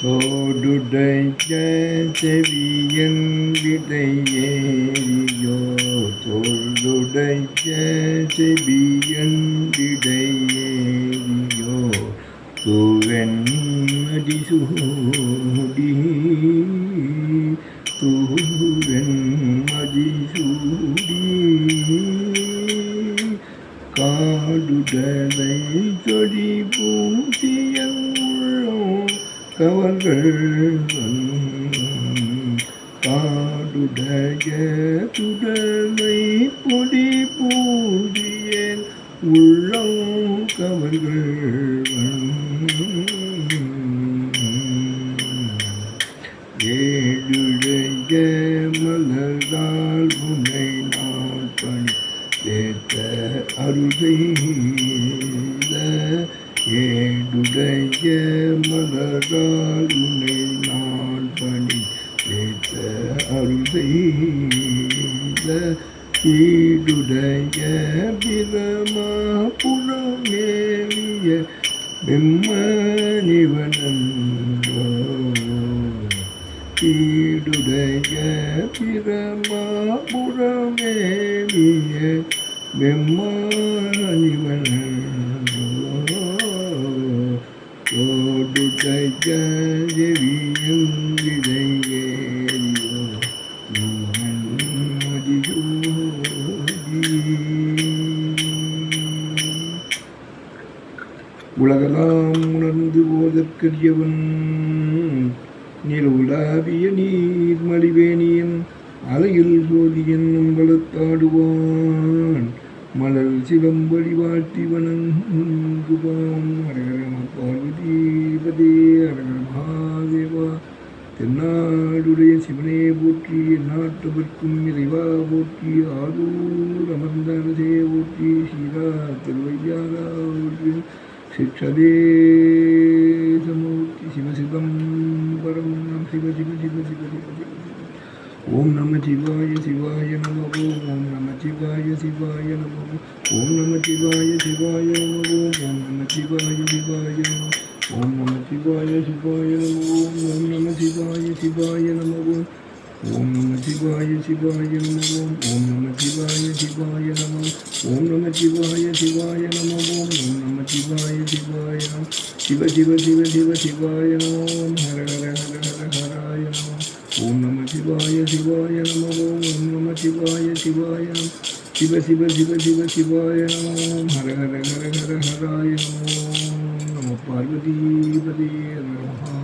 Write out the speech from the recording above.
தோடுடைய செவியன் விடையேறியோ தோளுடைய செவியன் விடையேறியோ தூவன் மதிசூடி தூவன் மதிசூடி காடுடலை சொடி பூசிய உள்ளம் கவர்கள் காடுடைய துடலை பொடி பூசியேன் உள்ளம் கவர்கள் ஏழுடைய மலர்தால் உன்னை நான் பணி ஏத்த ஏ ஏடுடைய மலரால் உனை நான் பணி ஏத்த அருகைத ஈடுடைய பிரமா புறமேறிய பெம்மனிவனன்றோ ஈடுடைய பிரமாபுரமேவிய பெம்மானிவனோடுடைய ஜெவியும் விதையேறியோ உலகலாம் உணர்ந்து போதற்கரியவன் நிலவுலாவிய நீர் மலிவேணியன் அலையில் சோதியன் அம்பலத்தாடுவான் மலர் சிவம்படி வாழ்த்தி வணங்குவான் ஹரஹர பார்வதீபதே ஹரஹர மகாதேவா. தென்னாடுடைய சிவனே போற்றி நாட்டவர்க்கும் இறைவா போற்றி ஆதூர் அமர்ந்த போற்றி சீரா திருவையாரா போற்றி சிற்றதேசமூர்த்தி சிவசிதம்பரம் நம சிவ சிவ சிவ சிவ சிவ சிவ சிவ ஓம் நம சிவாய சிவாய நமவோம் ஓம் நம சிவாய சிவாய நமவோம் ஓம் நம சிவாய சிவாய நமவோம் ஓம் நம சிவாய சிவாய நம ஓம் நம சிவாய சிவாய நமவோம் ஓம் நம சிவாய சிவாய நமவோம் ஓம் நம சிவாய சிவாய நமவோம் ஓம் நம சிவாய சிவாய நம ஓம் நம சிவாய சிவாய நமவோம் ஓம் நம சிவாய சிவாய நம சிவ சிவ சிவ சிவ சிவாய நமோம் ஹர ஹர ஹர ஹர शिवाय शिवाय नमो ओम नम शिवाय शिवाय। शिव शिव शिव शिव, शिवाय। नमो हर हर हर हर, हराय नमो। नम पार्वती पदे नमः